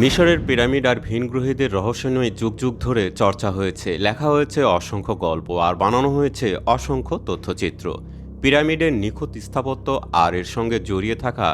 মিশরের পিরামিড আর ভিনগ্রহীদের রহস্যময় যুগ যুগ ধরে চর্চা হয়েছে, লেখা হয়েছে অসংখ্য গল্প আর বানানো হয়েছে অসংখ্য তথ্যচিত্র। পিরামিডের নিখুঁত স্থাপত্য আর এর সঙ্গে জড়িয়ে থাকা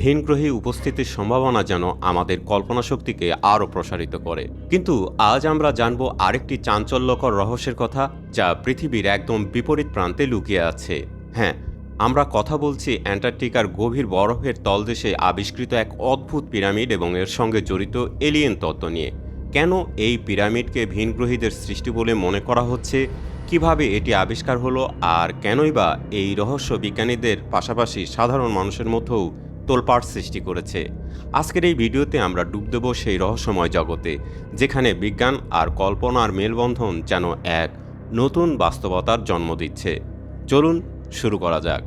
ভিনগ্রহী উপস্থিতির সম্ভাবনা যেন আমাদের কল্পনা শক্তিকে আরও প্রসারিত করে। কিন্তু আজ আমরা জানব আরেকটি চাঞ্চল্যকর রহস্যের কথা যা পৃথিবীর একদম বিপরীত প্রান্তে লুকিয়ে আছে। হ্যাঁ আমরা কথা বলছি অ্যান্টার্কটিকার গভীর বরফের তলদেশে আবিষ্কৃত এক অদ্ভুত পিরামিড এবং এর সঙ্গে জড়িত এলিয়েন তত্ত্ব নিয়ে। কেন এই পিরামিডকে ভিনগ্রহীদের সৃষ্টি বলে মনে করা হচ্ছে? কীভাবে এটি আবিষ্কার হলো? আর কেনই বা এই রহস্য বিজ্ঞানীদের পাশাপাশি সাধারণ মানুষের মধ্যেও তোলপাট সৃষ্টি করেছে? আজকের এই ভিডিওতে আমরা ডুব দেব সেই রহস্যময় জগতে, যেখানে বিজ্ঞান আর কল্পনার মেলবন্ধন যেন এক নতুন বাস্তবতার জন্ম দিচ্ছে। চলুন শুরু করা যাক।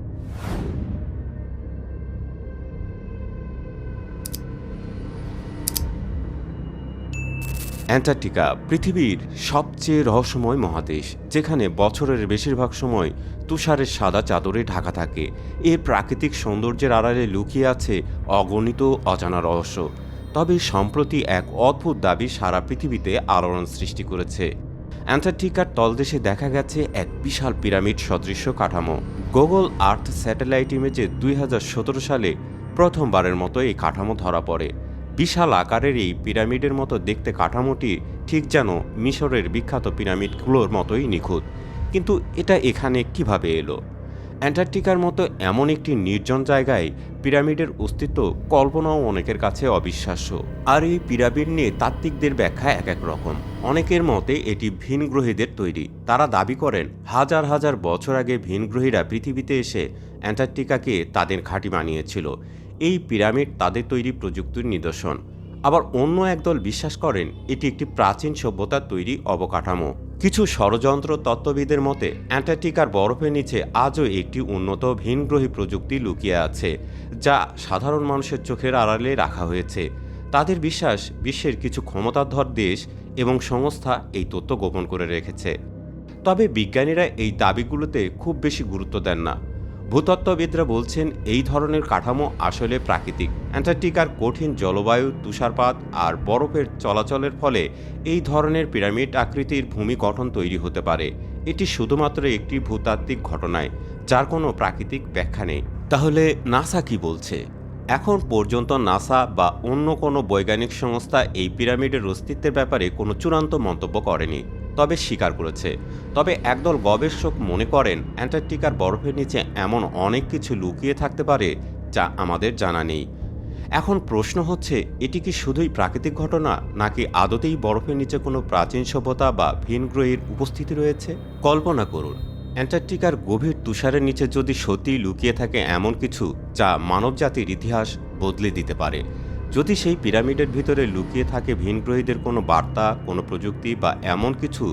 অ্যান্টার্কটিকা পৃথিবীর সবচেয়ে রহস্যময় মহাদেশ, যেখানে বছরের বেশিরভাগ সময় তুষারের সাদা চাদরে ঢাকা থাকে। এর প্রাকৃতিক সৌন্দর্যের আড়ালে লুকিয়ে আছে অগণিত অজানা রহস্য। তবে সম্প্রতি এক অদ্ভুত দাবি সারা পৃথিবীতে আলোড়ন সৃষ্টি করেছে। অ্যান্টার্কটিকার তলদেশে দেখা গেছে এক বিশাল পিরামিড সদৃশ্য কাঠামো। গুগল আর্থ স্যাটেলাইট ইমেজে দুই হাজার সতেরো সালে প্রথমবারের মতো এই কাঠামো ধরা পড়ে। বিশাল আকারের এই পিরামিডের মতো দেখতে কাঠামোটি ঠিক যেন মিশরের বিখ্যাত পিরামিডগুলোর মতোই নিখুঁত। কিন্তু এটা এখানে কীভাবে এলো? অ্যান্টার্কটিকার মতো এমন একটি নির্জন জায়গায় পিরামিডের অস্তিত্ব কল্পনাও অনেকের কাছে অবিশ্বাস্য। আর এই পিরামিড নিয়ে তাত্ত্বিকদের ব্যাখ্যা এক এক রকম। অনেকের মতে এটি ভিনগ্রহীদের তৈরি। তারা দাবি করেন, হাজার হাজার বছর আগে ভিনগ্রহীরা পৃথিবীতে এসে অ্যান্টার্কটিকাকে তাদের ঘাঁটি বানিয়েছিল। এই পিরামিড তাদের তৈরি প্রযুক্তির নিদর্শন। আবার অন্য একদল বিশ্বাস করেন, এটি একটি প্রাচীন সভ্যতার তৈরি অবকাঠামো। কিছু ষড়যন্ত্র তত্ত্ববিদের মতে, অ্যান্টার্কটিকার বরফের নিচে আজও একটি উন্নত ভিনগ্রহী প্রযুক্তি লুকিয়ে আছে, যা সাধারণ মানুষের চোখের আড়ালে রাখা হয়েছে। তাদের বিশ্বাস বিশ্বের কিছু ক্ষমতাধর দেশ এবং সংস্থা এই তথ্য গোপন করে রেখেছে। তবে বিজ্ঞানীরা এই দাবিগুলোতে খুব বেশি গুরুত্ব দেন না। ভূতত্ত্ববিদরা বলছেন এই ধরনের কাঠামো আসলে প্রাকৃতিক। অ্যান্টার্কটিকার কঠিন জলবায়ু, তুষারপাত আর বরফের চলাচলের ফলে এই ধরনের পিরামিড আকৃতির ভূমি গঠন তৈরি হতে পারে। এটি শুধুমাত্র একটি ভূতাত্ত্বিক ঘটনায়, যার কোনো প্রাকৃতিক ব্যাখ্যা নেই। তাহলে নাসা কি বলছে? এখন পর্যন্ত নাসা বা অন্য কোনো বৈজ্ঞানিক সংস্থা এই পিরামিডের অস্তিত্বের ব্যাপারে কোনো চূড়ান্ত মন্তব্য করেনি। তবে স্বীকার করেছে। তবে একদল গবেষক মনে করেন, অ্যান্টার্কটিকার বরফের নিচে এমন অনেক কিছু লুকিয়ে থাকতে পারে যা আমাদের জানা নেই। এখন প্রশ্ন হচ্ছে, এটি কি শুধুই প্রাকৃতিক ঘটনা, নাকি আদতেই বরফের নিচে কোনো প্রাচীন সভ্যতা বা ভিনগ্রহীর উপস্থিতি রয়েছে? কল্পনা করুন, অ্যান্টার্কটিকার গভীর তুষারের নিচে যদি সত্যিই লুকিয়ে থাকে এমন কিছু যা মানবজাতির ইতিহাস বদলে দিতে পারে। যদি সেই পিরামিডের ভিতরে লুকিয়ে থাকে ভিনগ্রহীদের কোনো বার্তা, কোনো প্রযুক্তি বা এমন কিছু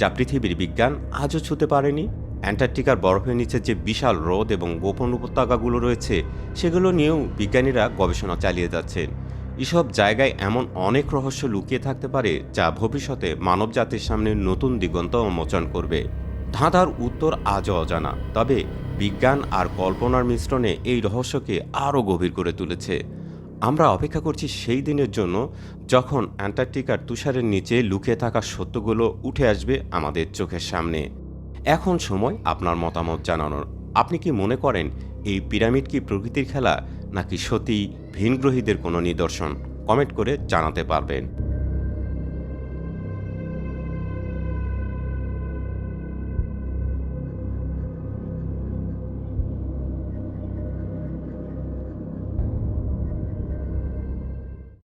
যা পৃথিবীর বিজ্ঞান আজও ছুতে পারেনি? অ্যান্টার্কটিকার বরফের নিচে যে বিশাল হ্রদ এবং গোপন উপত্যকাগুলো রয়েছে, সেগুলো নিয়েও বিজ্ঞানীরা গবেষণা চালিয়ে যাচ্ছেন। এসব জায়গায় এমন অনেক রহস্য লুকিয়ে থাকতে পারে যা ভবিষ্যতে মানবজাতির সামনে নতুন দিগন্ত উন্মোচন করবে। ধাঁধার উত্তর আজও অজানা, তবে বিজ্ঞান আর কল্পনার মিশ্রণে এই রহস্যকে আরও গভীর করে তুলেছে। আমরা অপেক্ষা করছি সেই দিনের জন্য যখন অ্যান্টার্কটিকার তুষারের নিচে লুকিয়ে থাকা সত্যগুলো উঠে আসবে আমাদের চোখের সামনে। এখন সময় আপনার মতামত জানানোর। আপনি কি মনে করেন এই পিরামিড কি প্রকৃতির খেলা নাকি সতী ভিনগ্রহীদের কোনো নিদর্শন? কমেন্ট করে জানাতে পারবেন।